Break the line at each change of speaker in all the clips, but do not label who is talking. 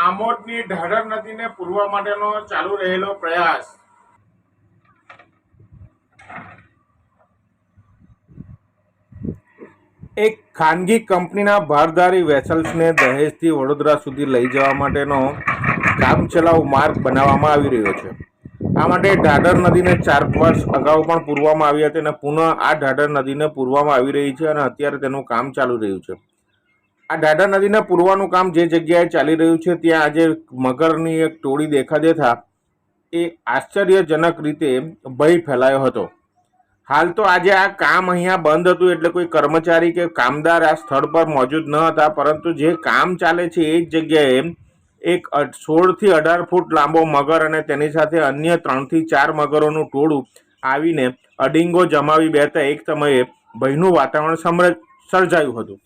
આમોદની ઢાઢર નદીને પૂરવા માટેનો ચાલુ રહેલો પ્રયાસ. એક ખાનગી કંપનીના ભારદારી વેસલ્સને દહેજથી વડોદરા સુધી લઈ જવા માટેનો કામચલાઉ માર્ગ બનાવવામાં આવી રહ્યો છે. આ માટે ઢાઢર નદીને ચાર વર્ષ અગાઉ પણ પૂરવામાં આવી હતી અને પુનઃ આ ઢાઢર નદીને પૂરવામાં આવી રહી છે અને અત્યારે તેનું કામ ચાલુ રહ્યું છે. આ દાદા નદીના પૂરવાનું કામ જે જગ્યાએ ચાલી રહ્યું છે, ત્યાં આજે મગરની એક ટોળી દેખા દેતા એ આશ્ચર્યજનક રીતે ભય ફેલાયો હતો. હાલ તો આજે આ કામ અહીંયા બંધ હતું એટલે કોઈ કર્મચારી કે કામદાર આ સ્થળ પર મોજૂદ ન હતા, પરંતુ જે કામ ચાલે છે એ જ જગ્યાએ એક સોળથી અઢાર ફૂટ લાંબો મગર અને તેની સાથે અન્ય ત્રણથી ચાર મગરોનું ટોળું આવીને અડિંગો જમાવી બેઠા એક સમયે ભયનું વાતાવરણ સમ્ર, સર્જાયું હતું.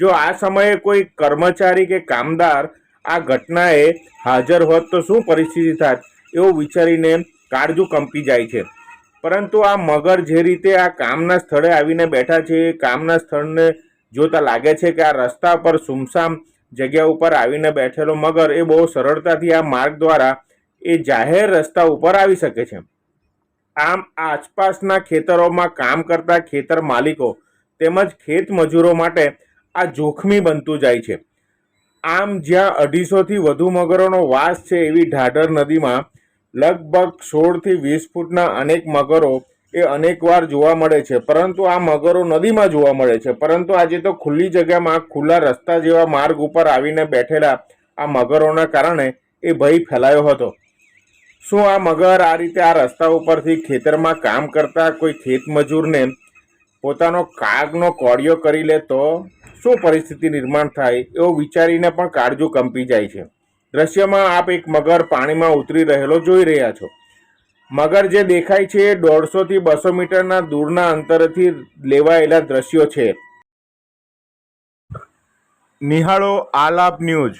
જો આ સમયે કોઈ કર્મચારી કે કામદાર આ ઘટનાએ હાજર હોત તો શું પરિસ્થિતિ થાત એવું વિચારીને કાળજું કંપી જાય છે. પરંતુ આ મગર જે રીતે આ કામના સ્થળે આવીને બેઠા છે એ કામના સ્થળને જોતા લાગે છે કે આ રસ્તા પર સુમસામ જગ્યા ઉપર આવીને બેઠેલો મગર એ બહુ સરળતાથી આ માર્ગ દ્વારા એ જાહેર રસ્તા ઉપર આવી શકે છે. આમ આસપાસના ખેતરોમાં કામ કરતા ખેતર માલિકો તેમજ ખેત મજૂરો માટે આ જોખમી બનતું જાય છે. આમ જ્યાં અઢીસોથી વધુ મગરોનો વાસ છે એવી ઢાઢર નદીમાં, લગભગ સોળથી વીસ ફૂટના અનેક મગરો એ અનેકવાર જોવા મળે છે. પરંતુ આ મગરો નદીમાં જોવા મળે છે. પરંતુ આજે તો ખુલ્લી જગ્યામાં ખુલ્લા રસ્તા જેવા માર્ગ ઉપર આવીને બેઠેલા આ મગરોના કારણે એ ભય ફેલાયો હતો. શું આ મગર આ રીતે આ રસ્તા ઉપરથી ખેતરમાં કામ કરતા કોઈ ખેતમજૂરને પોતાનો કાગનો કોડિયો કરી લે તો? શું પરિસ્થિતિ નિર્માણ થાય એવું વિચારીને પણ કાળજો કંપી જાય છે. દ્રશ્યમાં આપ એક મગર પાણીમાં ઉતરી રહેલો જોઈ રહ્યા છો. મગર જે દેખાય છે એ દોઢસોથી બસો મીટરના દૂરના અંતરથી લેવાયેલા દ્રશ્યો છે. નિહાળો આલાપ ન્યૂઝ.